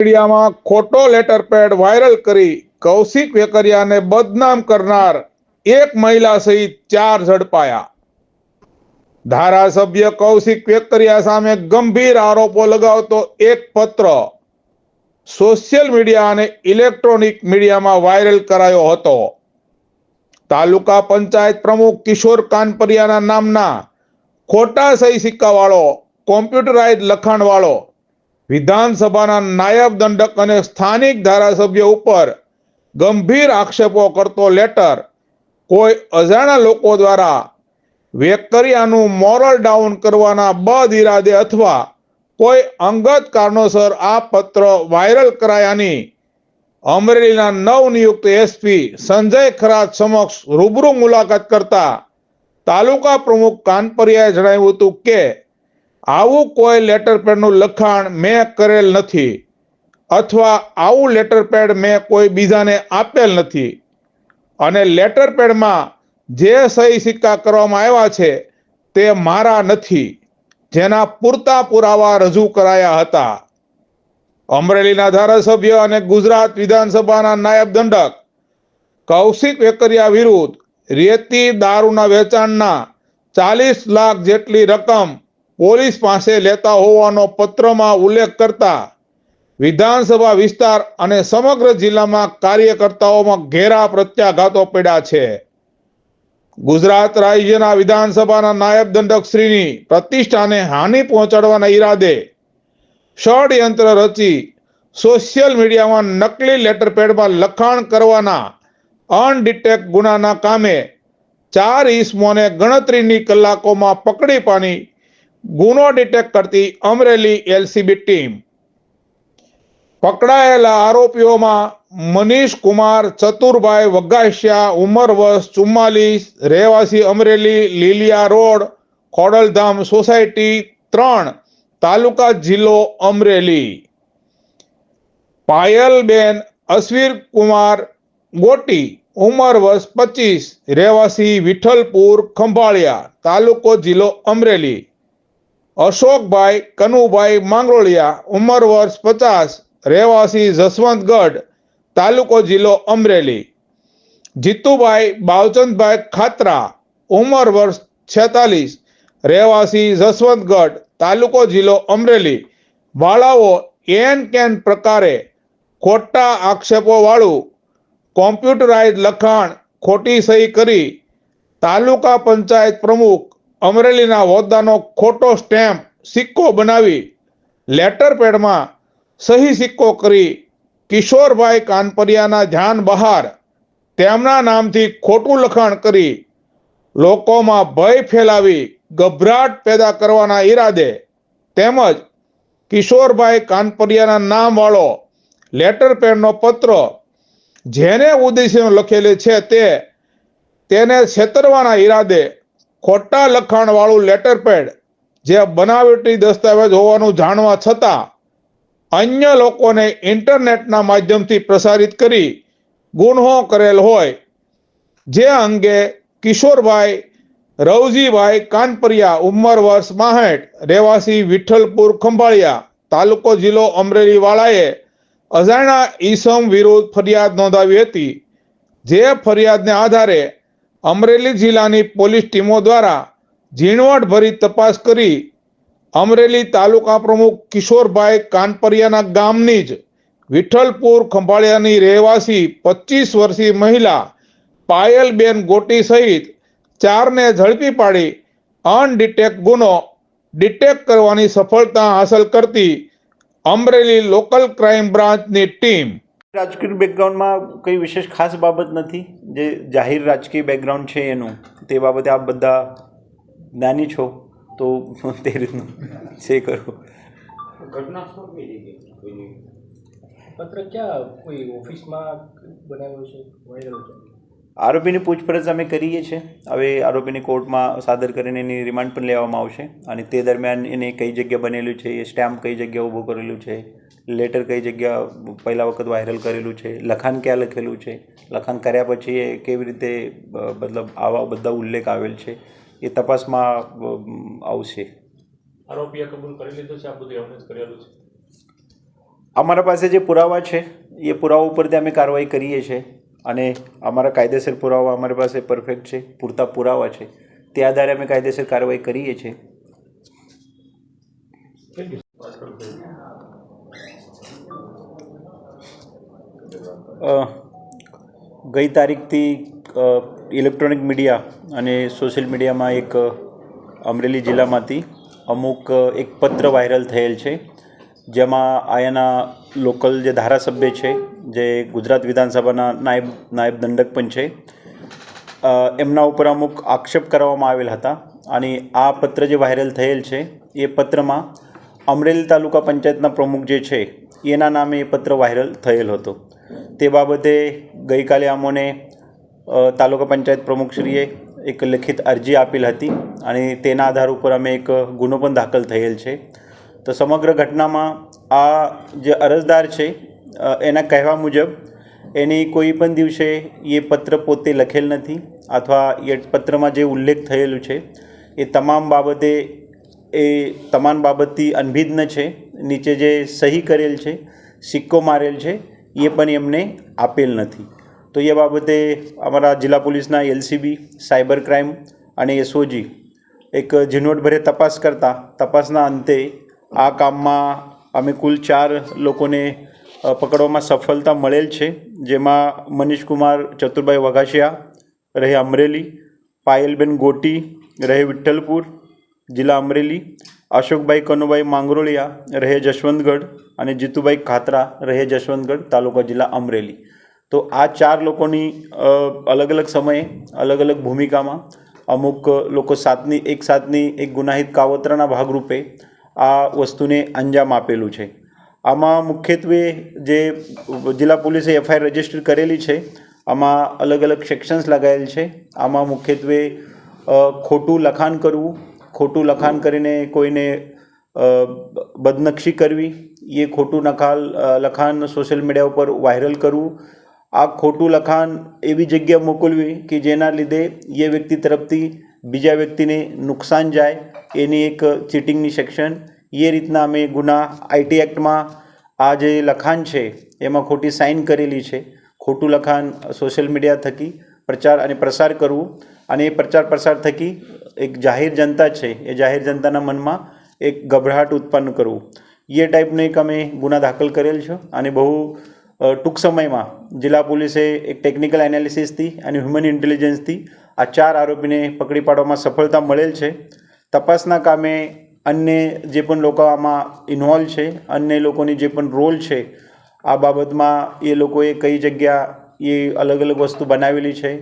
મીડિયામાં ખોટો letter pad viral કરી કૌશિક વેકરિયાને બદનામ કરનાર એક મહિલા સહિત ચાર ઝડપાયા. ધારાસભ્ય કૌશિક વેકરિયા સામે ગંભીર આરોપો લગાવતો એક પત્ર સોશિયલ મીડિયા અને ઇલેક્ટ્રોનિક મીડિયામાં વાયરલ કરાયો હતો. તાલુકા પંચાયત પ્રમુખ કિશોર કાનપરિયાના નામના ખોટા સહી સિક્કાવાળો કોમ્પ્યુટરાઇઝ લખાણવાળો વિધાનસભાના નાયબ દંડક અને સ્થાનિક ધારાસભ્ય ઉપર ગંભીર આક્ષેપો કરતો લેટર કોઈ અજાણા લોકો દ્વારા વેકરિયાનું મોરલ ડાઉન કરવાના બદ ઇરાદે અથવા કોઈ અંગત કારણોસર આ પત્ર વાયરલ કરાયાની અમરેલીના નવનિયુક્ત એસપી સંજય ખરાત સમક્ષ રૂબરૂ મુલાકાત કરતા તાલુકા પ્રમુખ કાનપરિયાએ જણાવ્યું હતું કે આવું કોઈ લેટર પેડનું લખાણ મેં કરેલ નથી અથવા આવું લેટર પેડ મેં કોઈ બીજાને આપેલ નથી. અને લેટર પેડમાં જે સહી સિક્કા કરવામાં આવ્યા છે તે મારા નથી. જેના પૂરતા પુરાવા રજૂ કરાયા હતા. અમરેલીના ધારાસભ્ય અને ગુજરાત વિધાનસભાના નાયબ દંડક કૌશિક વેકરિયા વિરુદ્ધ રેતી દારૂના વેચાણના ચાલીસ લાખ જેટલી રકમ પોલીસ પાસે લેતા હોવાનો પત્રમાં ઉલ્લેખ કરતા વિધાનસભા વિસ્તાર અને સમગ્ર જિલ્લામાં કાર્યકર્તાઓમાં ઘેરા પ્રત્યાઘાતો પડ્યા છે. ગુજરાત રાજ્યના વિધાનસભાના નાયબ દંડકશ્રીની પ્રતિષ્ઠાને હાનિ પહોંચાડવાના ઈરાદે ષડયંત્ર રચી સોશિયલ મીડિયામાં નકલી લેટર પેડમાં લખાણ કરવાના અનડિટેક ગુનાના કામે ચાર ઈસમોને ગણતરીની કલાકોમાં પકડી પાની ગુનો ડિટેક્ટ કરતી અમરેલી એલસીબી ટીમ. પકડાયેલા આરોપીઓમાં મનીષ કુમાર, ચતુરભાઈ વગાસિયા ઉંમર વર્ષ ચુમ્માલીસ, રહેવાસી અમરેલી, લીલિયા રોડ, ખોડલધામ સોસાયટી ત્રણ, તાલુકા જિલ્લો અમરેલી. પાયલબેન અશ્વિર કુમાર ગોટી, ઉંમર વર્ષ પચીસ, રહેવાસી વિઠ્ઠલપુર ખંભાળિયા, તાલુકો જિલ્લો અમરેલી. અશોકભાઈ કનુભાઈ માંગરોળિયા, ઉંમર વર્ષ પચાસ, રહેવાસી જસવંતગઢ, તાલુકો જિલ્લો અમરેલી. જીતુભાઈ, બાવચંદભાઈ ખાતરા, ઉંમર વર્ષ છેતાલીસ, રહેવાસી જસવંતગઢ, તાલુકો જિલ્લો અમરેલી. વાળાઓ એન કેન પ્રકારે ખોટા આક્ષેપોવાળું કોમ્પ્યુટરાઇઝ લખાણ ખોટી સહી કરી, તાલુકા પંચાયત પ્રમુખ અમરેલીના હોદ્દાનો ખોટો સ્ટેમ્પ સિક્કો બનાવી લેટર પેડમાં સહી સિક્કો કરી કિશોરભાઈ કાનપરિયાના ધ્યાન બહાર તેમના નામથી ખોટું લખાણ કરી લોકોમાં ભય ફેલાવી ગભરાટ પેદા કરવાના ઈરાદે તેમજ કિશોરભાઈ કાનપરિયાના નામવાળો લેટર પેડનો પત્ર જેને ઉદ્દેશ્ય લખેલે છે તે તેને છેતરવાના ઈરાદે ખોટા લખાણવાળું લેટર પેડ જે બનાવટી દસ્તાવેજ હોવાનું જાણવા છતાં અન્ય લોકોને ઇન્ટરનેટના માધ્યમથી પ્રસારિત કરી ગુન્હો કરેલ હોય. જે અંગે કિશોરભાઈ, રવજીભાઈ કાનપરિયા ઉંમર વર્ષ માહેઠ રહેવાસી વિઠ્ઠલપુર ખંભાળિયા તાલુકો જિલ્લો અમરેલી વાળાએ અજાણ્યા ઈસમ વિરુદ્ધ ફરિયાદ નોંધાવી હતી. જે ફરિયાદને આધારે અમરેલી જિલ્લાની પોલીસ ટીમો દ્વારા ઝીણવટભરી તપાસ કરી અમરેલી તાલુકા પ્રમુખ કિશોરભાઈ કાનપરિયાના ગામની જ વિઠ્ઠલપુર ખંભાળિયાની રહેવાસી પચીસ વર્ષીય મહિલા પાયલબેન ગોટી સહિત ચારને ઝડપી પાડી અનડિટેક ગુનો ડિટેક્ટ કરવાની સફળતા હાંસલ કરતી અમરેલી લોકલ ક્રાઇમ બ્રાન્ચની ટીમ રાજકીય બેકગ્રાઉન્ડમાં કંઈ વિશેષ ખાસ બાબત નથી? જે જાહેર રાજકીય બેકગ્રાઉન્ડ છે એનું, તે બાબતે આપ બધા જ્ઞાની છો, તો તે રીતનું છે કરો. ઘટના પત્ર ક્યાં કોઈ ઓફિસમાં બનાવ્યો છે, વાયરલ છે? આરોપીની પૂછપરછ અમે કરીએ છીએ. હવે આરોપીને કોર્ટમાં સાદર કરીને એની રિમાન્ડ પણ લેવામાં આવશે અને તે દરમિયાન એને કઈ જગ્યા બનેલું છે એ સ્ટેમ્પ કઈ જગ્યા ઊભું કરેલું છે લેટર કઈ જગ્યા પહેલા વખત વાયરલ કરેલું છે લખાણ ક્યાં લખેલું છે લખાણ કર્યા પછી એ કેવી રીતે મતલબ આવા બધા ઉલ્લેખ આવેલ છે એ તપાસમાં આવશે. આરોપીએ કબૂલ કરી લીધું છે આ બધું એમને કરેલું છે? અમારા પાસે જે પુરાવા છે એ પુરાવા ઉપરથી અમે કાર્યવાહી કરીએ છીએ. અને અમારા કાયદેસર પુરાવા અમારી પાસે પરફેક્ટ છે, પૂરતા પુરાવા છે. તે આધારે અમે કાયદેસર કાર્યવાહી કરીએ છીએ. ગઈ તારીખથી ઇલેક્ટ્રોનિક મીડિયા અને સોશિયલ મીડિયામાં એક અમરેલી જિલ્લામાંથી અમુક એક પત્ર વાયરલ થયેલ છે. જેમાં અહીંયાના લોકલ જે ધારાસભ્ય છે, જે ગુજરાત વિધાનસભાના નાયબ નાયબ દંડક પણ છે એમના ઉપર અમુક આક્ષેપ કરવામાં આવેલ હતા. અને આ પત્ર જે વાયરલ થયેલ છે, એ પત્રમાં અમરેલી તાલુકા પંચાયતના પ્રમુખ જે છે, એના નામે એ પત્ર વાયરલ થયેલ હતો. તે બાબતે ગઈકાલે અમોને તાલુકા પંચાયત પ્રમુખશ્રીએ એક લેખિત અરજી આપેલ હતી અને તેના આધાર ઉપર અમે એક ગુનો પણ દાખલ થયેલ છે. તો સમગ્ર ઘટનામાં આ જે અરજદાર છે એના કહેવા મુજબ એની કોઈ પણ દિવસે એ પત્ર પોતે લખેલ નથી અથવા એ પત્રમાં જે ઉલ્લેખ થયેલું છે, એ તમામ બાબતે એ તમામ બાબતથી અનભિજ્ઞ છે, નીચે જે સહી કરેલ છે, સિક્કો મારેલ છે, એ પણ એમને આપેલ નથી. તો એ બાબતે અમારા જિલ્લા પોલીસના એલસીબી, સાયબર ક્રાઇમ અને એસઓજી એક ઝીણવટભરે તપાસ કરતા, તપાસના અંતે આ કામમાં અમે કુલ ચાર લોકોને પકડવામાં સફળતા મળેલ છે, જેમાં મનીષકુમાર ચતુરભાઈ વઘાસિયા, રહે અમરેલી, પાયલબેન ગોટી, રહે વિઠ્ઠલપુર, જિલ્લા અમરેલી, અશોકભાઈ કનુભાઈ માંગરોળિયા, રહે જશવંતગઢ અને જીતુભાઈ ખાતરા, રહે જશવંતગઢ, તાલુકા જિલ્લા અમરેલી. તો આ ચાર લોકોની અલગ અલગ સમયે અલગ અલગ ભૂમિકામાં અમુક લોકો સાતની, એક સાતની એક ગુનાહિત કાવતરાના ભાગરૂપે આ વસ્તુને અંજામ આપેલું છે. આમાં મુખ્યત્વે જે જિલ્લા પોલીસે એફઆઈઆર રજિસ્ટર કરેલી છે, આમાં અલગ અલગ સેક્શન્સ લગાવેલ છે. આમાં મુખ્યત્વે ખોટું લખાણ કરવું, ખોટું લખાણ કરીને કોઈને બદનક્ષી કરવી, એ ખોટું નખાલ લખાણ સોશિયલ મીડિયા ઉપર વાયરલ કરવું, આ ખોટું લખાણ એવી જગ્યા મોકલવી કે જેના લીધે એ વ્યક્તિ તરફથી બીજા વ્યક્તિને નુકસાન જાય, એની એક ચીટિંગની સેક્શન એ રીતના અમે ગુના આઈટી એક્ટમાં આ જે લખાણ છે, એમાં ખોટી સાઇન કરેલી છે. ખોટું લખાણ સોશિયલ મીડિયા થકી પ્રચાર અને પ્રસાર કરવું અને એ પ્રચાર પ્રસાર થકી એક જાહેર જનતા છે, એ જાહેર જનતાના મનમાં એક ગભરાટ ઉત્પન્ન કરવું. એ ટાઈપનો એક અમે ગુના દાખલ કરેલ છે અને બહુ ટૂંક સમયમાં જિલ્લા પોલીસે એક ટેકનિકલ એનાલિસિસથી અને હ્યુમન ઇન્ટેલિજન્સથી આ ચાર આરોપીને પકડી પાડવામાં સફળતા મળેલ છે. તપાસના કામે અન્ય જે પણ લોકો આમાં ઇન્વોલ્વ છે, અન્ય લોકોની જે પણ રોલ છે, આ બાબતમાં એ લોકોએ કઈ જગ્યા એ અલગ અલગ વસ્તુ બનાવેલી છે,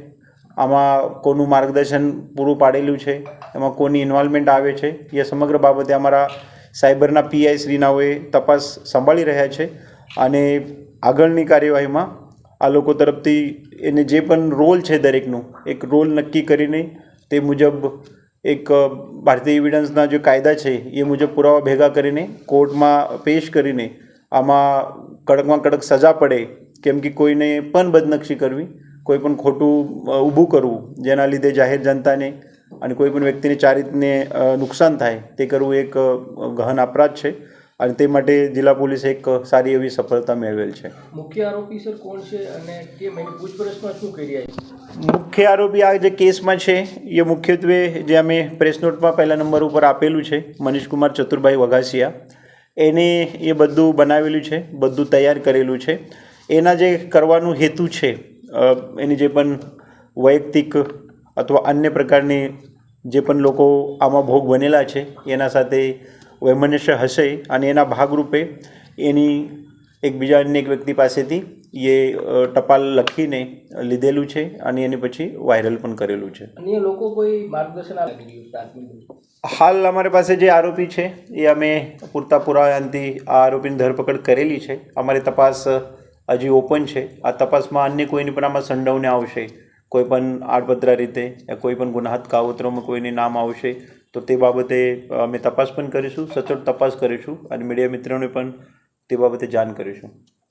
આમાં કોનું માર્ગદર્શન પૂરું પાડેલું છે, એમાં કોની ઇન્વોલ્વમેન્ટ આવે છે, એ સમગ્ર બાબતે અમારા સાયબરના પીઆઈ શ્રીનાઓએ તપાસ સંભાળી રહ્યા છે અને આગળની કાર્યવાહીમાં આ લોકો તરફથી એને જે પણ રોલ છે દરેકનું, એક રોલ નક્કી કરીને તે મુજબ એક ભારતીય એવિડન્સના જે કાયદા છે, એ મુજબ પુરાવા ભેગા કરીને, કોર્ટમાં પેશ કરીને આમાં કડકમાં કડક સજા પડે, કેમ કે કોઈને પણ બદનક્ષી કરવી, કોઈ પણ ખોટું ઊભું કરવું, જેના લીધે જાહેર જનતાને અને કોઈ પણ વ્યક્તિને ચારિત્રને નુકસાન થાય, તે કરવું એક ગહન અપરાધ છે. અને તે માટે જિલ્લા પોલીસે એક સારી એવી સફળતા મેળવેલ છે. મુખ્ય આરોપી સર કોણ છે અને કેમ એની પૂછપરછમાં શું કરી છે? મુખ્ય આરોપી આ જે કેસમાં છે એ મુખ્યત્વે જે અમે પ્રેસ નોટમાં પહેલા નંબર ઉપર આપેલું છે મનીષકુમાર ચતુરભાઈ વઘાસિયા. એને એ બધું બનાવેલું છે બધું તૈયાર કરેલું છે. એના જે કરવાનું હેતુ છે એની જે પણ વૈયક્તિક અથવા અન્ય પ્રકારની જે પણ લોકો આમાં ભોગ બનેલા છે એના સાથે વૈમનસ્ય હશે અને એના ભાગરૂપે એની એકબીજા અન્ય એક વ્યક્તિ પાસેથી એ ટપાલ લખીને લીધેલું છે અને એની પછી વાયરલ પણ કરેલું છે. અન્ય લોકો કોઈ માર્ગદર્શન હાલ અમારી પાસે જે આરોપી છે એ અમે પૂરતા પુરાવાથી આ આરોપીની ધરપકડ કરેલી છે. અમારી તપાસ હજી ઓપન છે. આ તપાસમાં અન્ય કોઈની પણ આમાં સંડવને આવશે. કોઈ પણ આડપત્રા રીતે કોઈ પણ ગુનાહત કાવતરોમાં કોઈને નામ આવશે. તો તે બાબતે અમે તપાસ પણ કરીશું, સચોટ તપાસ કરીશું અને મીડિયા મિત્રોને પણ તે બાબતે જાણ કરીશું.